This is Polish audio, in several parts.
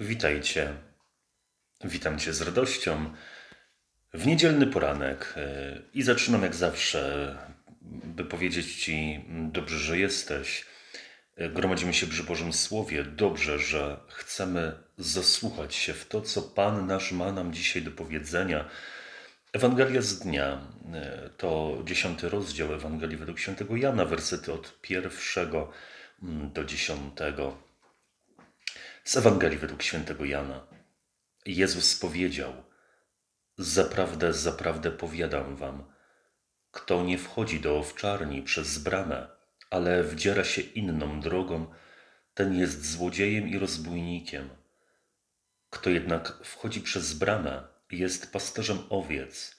Witajcie. Witam Cię z radością w niedzielny poranek e, i zaczynam jak zawsze, by powiedzieć Ci dobrze, że jesteś. E, Gromadzimy się przy Bożym Słowie. Dobrze, że chcemy zasłuchać się w to, co Pan nasz ma nam dzisiaj do powiedzenia. Ewangelia z dnia e, to dziesiąty rozdział Ewangelii według świętego Jana, wersety od pierwszego do dziesiątego. Z Ewangelii według świętego Jana. Jezus powiedział: Zaprawdę, zaprawdę powiadam wam, kto nie wchodzi do owczarni przez bramę, ale wdziera się inną drogą, ten jest złodziejem i rozbójnikiem. Kto jednak wchodzi przez bramę, jest pasterzem owiec.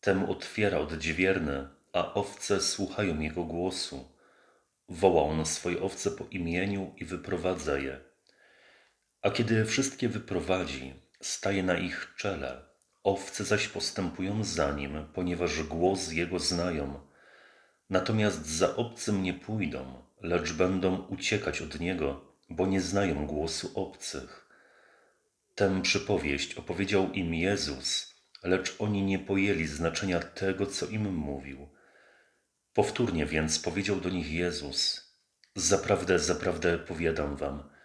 Temu otwiera odźwierny, a owce słuchają jego głosu. Woła on swoje owce po imieniu i wyprowadza je. A kiedy wszystkie wyprowadzi, staje na ich czele. Owce zaś postępują za nim, ponieważ głos jego znają. Natomiast za obcym nie pójdą, lecz będą uciekać od niego, bo nie znają głosu obcych. Tę przypowieść opowiedział im Jezus, lecz oni nie pojęli znaczenia tego, co im mówił. Powtórnie więc powiedział do nich Jezus: Zaprawdę, zaprawdę powiadam wam,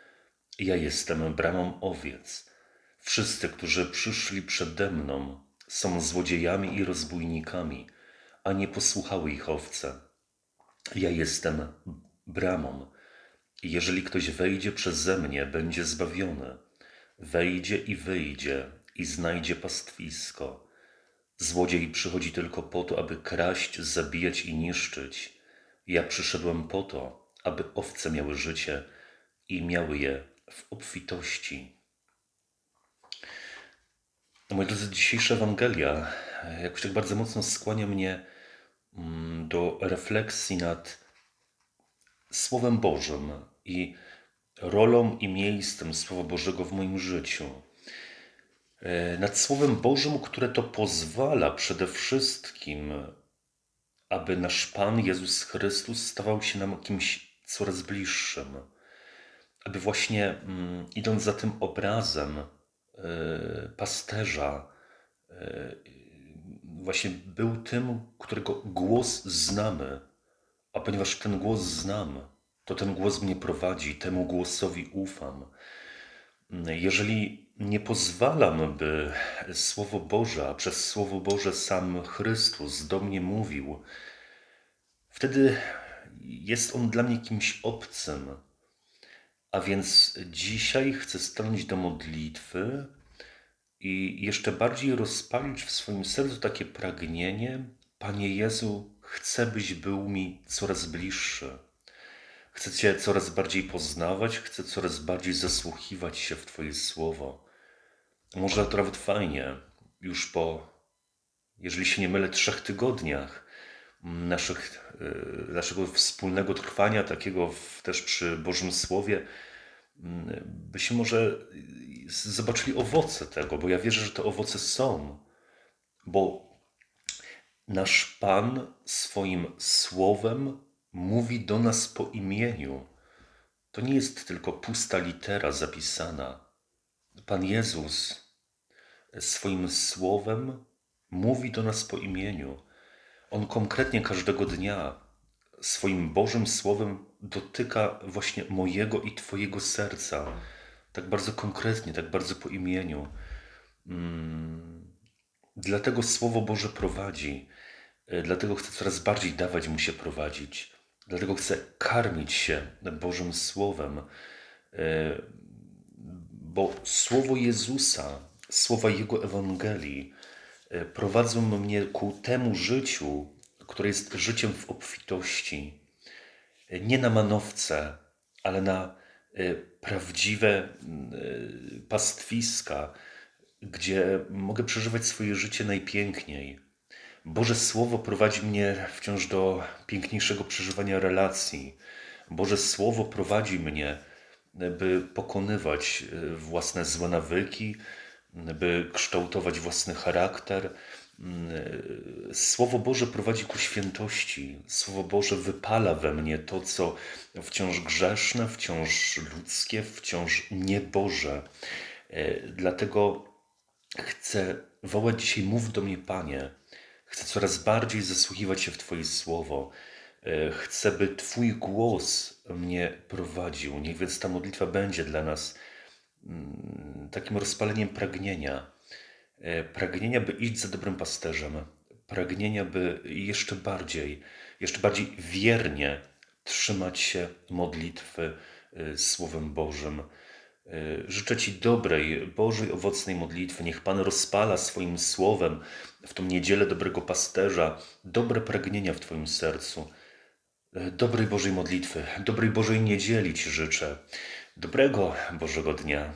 ja jestem bramą owiec. Wszyscy, którzy przyszli przede mną, są złodziejami i rozbójnikami, a nie posłuchały ich owce. Ja jestem bramą. Jeżeli ktoś wejdzie przeze mnie, będzie zbawiony. Wejdzie i wyjdzie i znajdzie pastwisko. Złodziej przychodzi tylko po to, aby kraść, zabijać i niszczyć. Ja przyszedłem po to, aby owce miały życie i miały je w obfitości. No, moi drodzy, dzisiejsza Ewangelia jakoś tak bardzo mocno skłania mnie mm, do refleksji nad Słowem Bożym i rolą i miejscem Słowa Bożego w moim życiu. E, nad Słowem Bożym, które to pozwala przede wszystkim, aby nasz Pan Jezus Chrystus stawał się nam kimś coraz bliższym aby właśnie mm, idąc za tym obrazem e, pasterza, e, właśnie był tym, którego głos znamy, a ponieważ ten głos znam, to ten głos mnie prowadzi, temu głosowi ufam. Jeżeli nie pozwalam, by Słowo Boże, a przez Słowo Boże sam Chrystus do mnie mówił, wtedy jest on dla mnie kimś obcym, a więc dzisiaj chcę stanąć do modlitwy i jeszcze bardziej rozpalić w swoim sercu takie pragnienie: Panie Jezu, chcę, byś był mi coraz bliższy. Chcę Cię coraz bardziej poznawać, chcę coraz bardziej zasłuchiwać się w Twoje słowo. Może nawet fajnie, już po, jeżeli się nie mylę, trzech tygodniach naszych, e, naszego wspólnego trwania, takiego w, też przy Bożym Słowie, byśmy może zobaczyli owoce tego, bo ja wierzę, że te owoce są, bo nasz Pan swoim słowem mówi do nas po imieniu. To nie jest tylko pusta litera zapisana. Pan Jezus swoim słowem mówi do nas po imieniu. On konkretnie każdego dnia swoim Bożym Słowem dotyka właśnie mojego i Twojego serca. Tak bardzo konkretnie, tak bardzo po imieniu. Mm, dlatego Słowo Boże prowadzi. E, dlatego chcę coraz bardziej dawać mu się prowadzić. Dlatego chcę karmić się Bożym Słowem. E, bo Słowo Jezusa, słowa Jego Ewangelii prowadzą mnie ku temu życiu, które jest życiem w obfitości. Nie na manowce, ale na e, prawdziwe e, pastwiska, gdzie mogę przeżywać swoje życie najpiękniej. Boże Słowo prowadzi mnie wciąż do piękniejszego przeżywania relacji. Boże Słowo prowadzi mnie, by pokonywać e, własne złe nawyki, by kształtować własny charakter, Słowo Boże prowadzi ku świętości. Słowo Boże wypala we mnie to, co wciąż grzeszne, wciąż ludzkie, wciąż nieboże. Dlatego chcę wołać dzisiaj: Mów do mnie, Panie. Chcę coraz bardziej zasłuchiwać się w Twoje słowo. Chcę, by Twój głos mnie prowadził. Niech więc ta modlitwa będzie dla nas takim rozpaleniem pragnienia. E, Pragnienia, by iść za dobrym pasterzem. Pragnienia, by jeszcze bardziej, jeszcze bardziej wiernie trzymać się modlitwy e, Słowem Bożym. E, Życzę Ci dobrej, Bożej, owocnej modlitwy. Niech Pan rozpala swoim słowem w tą niedzielę dobrego pasterza dobre pragnienia w Twoim sercu. Dobrej Bożej modlitwy, dobrej Bożej niedzieli Ci życzę. Dobrego Bożego dnia.